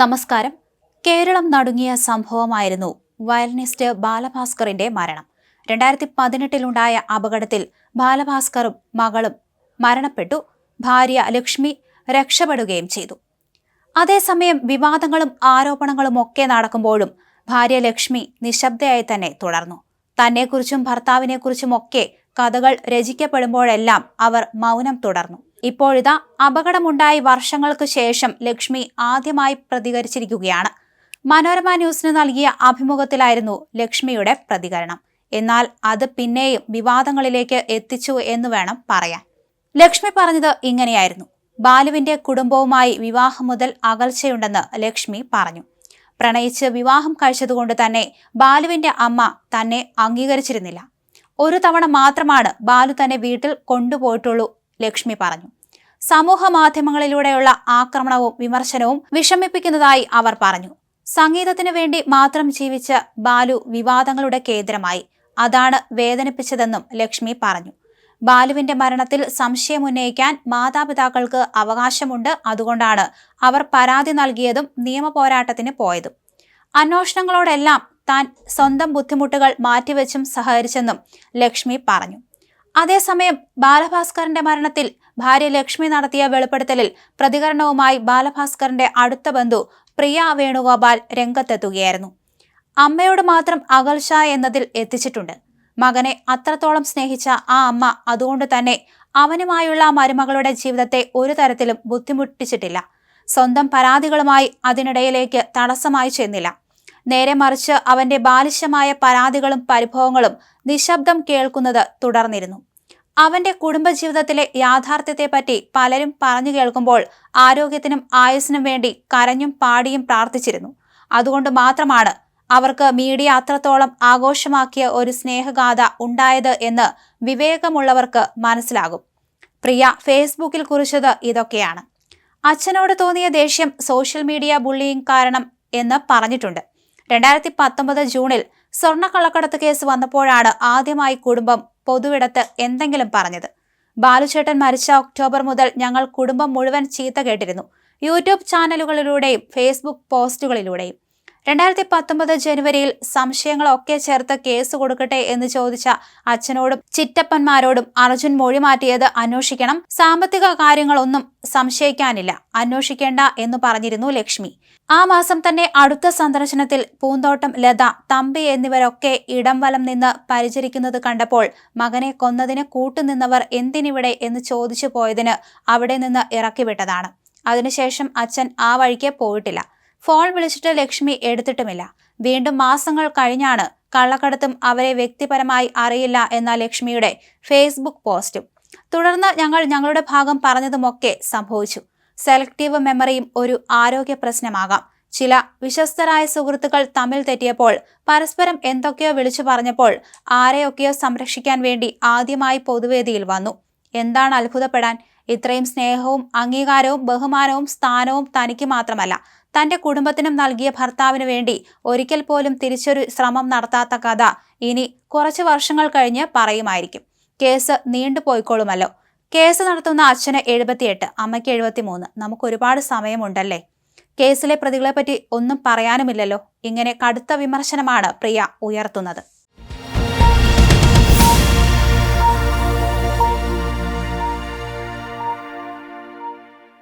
നമസ്കാരം. കേരളം നടുങ്ങിയ സംഭവമായിരുന്നു വയലിനിസ്റ്റ് ബാലഭാസ്കറിന്റെ മരണം. രണ്ടായിരത്തി പതിനെട്ടിലുണ്ടായ അപകടത്തിൽ ബാലഭാസ്കറും മകളും മരണപ്പെട്ടു. ഭാര്യ ലക്ഷ്മി രക്ഷപ്പെടുകയും ചെയ്തു. അതേസമയം വിവാദങ്ങളും ആരോപണങ്ങളും ഒക്കെ നടക്കുമ്പോഴും ഭാര്യ ലക്ഷ്മി നിശബ്ദയായി തന്നെ തുടർന്നു. തന്നെക്കുറിച്ചും ഭർത്താവിനെക്കുറിച്ചും ഒക്കെ കഥകൾ രചിക്കപ്പെടുമ്പോഴെല്ലാം അവർ മൗനം തുടർന്നു. ഇപ്പോഴിതാ അപകടമുണ്ടായി വർഷങ്ങൾക്ക് ശേഷം ലക്ഷ്മി ആദ്യമായി പ്രതികരിച്ചിരിക്കുകയാണ്. മനോരമ ന്യൂസിന് നൽകിയ അഭിമുഖത്തിലായിരുന്നു ലക്ഷ്മിയുടെ പ്രതികരണം. എന്നാൽ അത് പിന്നെയും വിവാദങ്ങളിലേക്ക് എത്തിച്ചു എന്ന് വേണം പറയാൻ. ലക്ഷ്മി പറഞ്ഞത് ഇങ്ങനെയായിരുന്നു. ബാലുവിന്റെ കുടുംബവുമായി വിവാഹം മുതൽ അകൽച്ചയുണ്ടെന്ന് ലക്ഷ്മി പറഞ്ഞു. പ്രണയിച്ച് വിവാഹം കഴിച്ചതുകൊണ്ട് തന്നെ ബാലുവിന്റെ അമ്മ തന്നെ അംഗീകരിച്ചിരുന്നില്ല. ഒരു തവണ മാത്രമാണ് ബാലു തന്നെ വീട്ടിൽ കൊണ്ടുപോയിട്ടുള്ളൂ ലക്ഷ്മി പറഞ്ഞു. സമൂഹ മാധ്യമങ്ങളിലൂടെയുള്ള ആക്രമണവും വിമർശനവും വിഷമിപ്പിക്കുന്നതായി അവർ പറഞ്ഞു. സംഗീതത്തിനു വേണ്ടി മാത്രം ജീവിച്ച ബാലു വിവാദങ്ങളുടെ കേന്ദ്രമായി. അതാണ് വേദനിപ്പിച്ചതെന്നും ലക്ഷ്മി പറഞ്ഞു. ബാലുവിന്റെ മരണത്തിൽ സംശയമുന്നയിക്കാൻ മാതാപിതാക്കൾക്ക് അവകാശമുണ്ട് അതുകൊണ്ടാണ് അവർ പരാതി നൽകിയതും നിയമപോരാട്ടത്തിന് പോയതും. അന്വേഷണങ്ങളോടെല്ലാം താൻ സ്വന്തം ബുദ്ധിമുട്ടുകൾ മാറ്റിവെച്ചും സഹകരിച്ചെന്നും ലക്ഷ്മി പറഞ്ഞു. അതേസമയം ബാലഭാസ്കറിന്റെ മരണത്തിൽ ഭാര്യ ലക്ഷ്മി നടത്തിയ വെളിപ്പെടുത്തലിൽ പ്രതികരണവുമായി ബാലഭാസ്കറിന്റെ അടുത്ത ബന്ധു പ്രിയ വേണുഗോപാൽ രംഗത്തെത്തുകയായിരുന്നു. അമ്മയോട് മാത്രം അകൽഷ എന്നതിൽ എത്തിച്ചിട്ടുണ്ട്. മകനെ അത്രത്തോളം സ്നേഹിച്ച ആ അമ്മ അതുകൊണ്ട് തന്നെ അവനുമായുള്ള മരുമകളുടെ ജീവിതത്തെ ഒരു തരത്തിലും ബുദ്ധിമുട്ടിച്ചിട്ടില്ല. സ്വന്തം പരാതികളുമായി അതിനിടയിലേക്ക് തടസ്സമായി ചെന്നില്ല. നേരെ മറിച്ച് അവന്റെ ബാലിശമായ പരാതികളും പരിഭവങ്ങളും നിശബ്ദം കേൾക്കുന്നത് തുടർന്നിരുന്നു. അവന്റെ കുടുംബജീവിതത്തിലെ യാഥാർത്ഥ്യത്തെപ്പറ്റി പലരും പറഞ്ഞു കേൾക്കുമ്പോൾ ആരോഗ്യത്തിനും ആയുസിനും വേണ്ടി കരഞ്ഞും പാടിയും പ്രാർത്ഥിച്ചിരുന്നു. അതുകൊണ്ട് മാത്രമാണ് അവർക്ക് മീഡിയ അത്രത്തോളം ആഘോഷമാക്കിയ ഒരു സ്നേഹഗാഥ ഉണ്ടായത് എന്ന് വിവേകമുള്ളവർക്ക് മനസ്സിലാകും. പ്രിയ ഫേസ്ബുക്കിൽ കുറിച്ചത് ഇതൊക്കെയാണ്. അച്ഛനോട് തോന്നിയ ദേഷ്യം സോഷ്യൽ മീഡിയ ബുള്ളിയിങ് കാരണം എന്ന് പറഞ്ഞിട്ടുണ്ട്. രണ്ടായിരത്തി പത്തൊമ്പത് ജൂണിൽ സ്വർണക്കള്ളക്കടത്ത് കേസ് വന്നപ്പോഴാണ് ആദ്യമായി കുടുംബം പൊതുവിടത്ത് എന്തെങ്കിലും പറഞ്ഞത്. ബാലുചേട്ടൻ മരിച്ച ഒക്ടോബർ മുതൽ ഞങ്ങൾ കുടുംബം മുഴുവൻ ചീത്ത കേട്ടിരുന്നു. യൂട്യൂബ് ചാനലുകളിലൂടെയും ഫേസ്ബുക്ക് പോസ്റ്റുകളിലൂടെയും. രണ്ടായിരത്തി പത്തൊമ്പത് ജനുവരിയിൽ സംശയങ്ങളൊക്കെ ചേർത്ത് കേസ് കൊടുക്കട്ടെ എന്ന് ചോദിച്ച അച്ഛനോടും ചിറ്റപ്പന്മാരോടും അർജുൻ മൊഴി മാറ്റിയത് അന്വേഷിക്കണം. സാമ്പത്തിക കാര്യങ്ങളൊന്നും സംശയിക്കാനില്ല. അന്വേഷിക്കേണ്ട എന്ന് പറഞ്ഞിരുന്നു ലക്ഷ്മി. ആ മാസം തന്നെ അടുത്ത സന്ദർശനത്തിൽ പൂന്തോട്ടം ലത തമ്പി എന്നിവരൊക്കെ ഇടം വലം നിന്ന് പരിചരിക്കുന്നത് കണ്ടപ്പോൾ മകനെ കൊന്നതിന് കൂട്ടുനിന്നവർ എന്തിനിവിടെ എന്ന് ചോദിച്ചു പോയതിന് അവിടെ നിന്ന് ഇറക്കിവിട്ടതാണ്. അതിനുശേഷം അച്ഛൻ ആ വഴിക്ക് പോയിട്ടില്ല. ഫോൺ വിളിച്ചിട്ട് ലക്ഷ്മി എടുത്തിട്ടുമില്ല. വീണ്ടും മാസങ്ങൾ കഴിഞ്ഞാണ് കള്ളക്കടത്തും അവരെ വ്യക്തിപരമായി അറിയില്ല എന്ന ലക്ഷ്മിയുടെ ഫേസ്ബുക്ക് പോസ്റ്റും. തുടർന്ന് ഞങ്ങൾ ഞങ്ങളുടെ ഭാഗം പറഞ്ഞതുമൊക്കെ സംഭവിച്ചു. സെലക്റ്റീവ് മെമ്മറിയും ഒരു ആരോഗ്യ പ്രശ്നമാകാം. ചില വിശ്വസ്തരായ സുഹൃത്തുക്കൾ തമ്മിൽ തെറ്റിയപ്പോൾ പരസ്പരം എന്തൊക്കെയോ വിളിച്ചു പറഞ്ഞപ്പോൾ ആരെയൊക്കെയോ സംരക്ഷിക്കാൻ വേണ്ടി ആദ്യമായി പൊതുവേദിയിൽ വന്നു. എന്താണ് അത്ഭുതപ്പെടാൻ? ഇത്രയും സ്നേഹവും അംഗീകാരവും ബഹുമാനവും സ്ഥാനവും തനിക്ക് മാത്രമല്ല. തന്റെ കുടുംബത്തിനും നൽകിയ ഭർത്താവിന് വേണ്ടി ഒരിക്കൽ പോലും തിരിച്ചൊരു ശ്രമം നടത്താത്ത കഥ ഇനി കുറച്ച് വർഷങ്ങൾ കഴിഞ്ഞ് പറയുമായിരിക്കും. കേസ് നീണ്ടുപോയിക്കോളുമല്ലോ കേസ് നടത്തുന്ന അച്ഛന് എഴുപത്തിയെട്ട് അമ്മയ്ക്ക് എഴുപത്തിമൂന്ന്. നമുക്ക് ഒരുപാട് സമയമുണ്ടല്ലേ? കേസിലെ പ്രതികളെപ്പറ്റി ഒന്നും പറയാനുമില്ലല്ലോ. ഇങ്ങനെ കടുത്ത വിമർശനമാണ് പ്രിയ ഉയർത്തുന്നത്.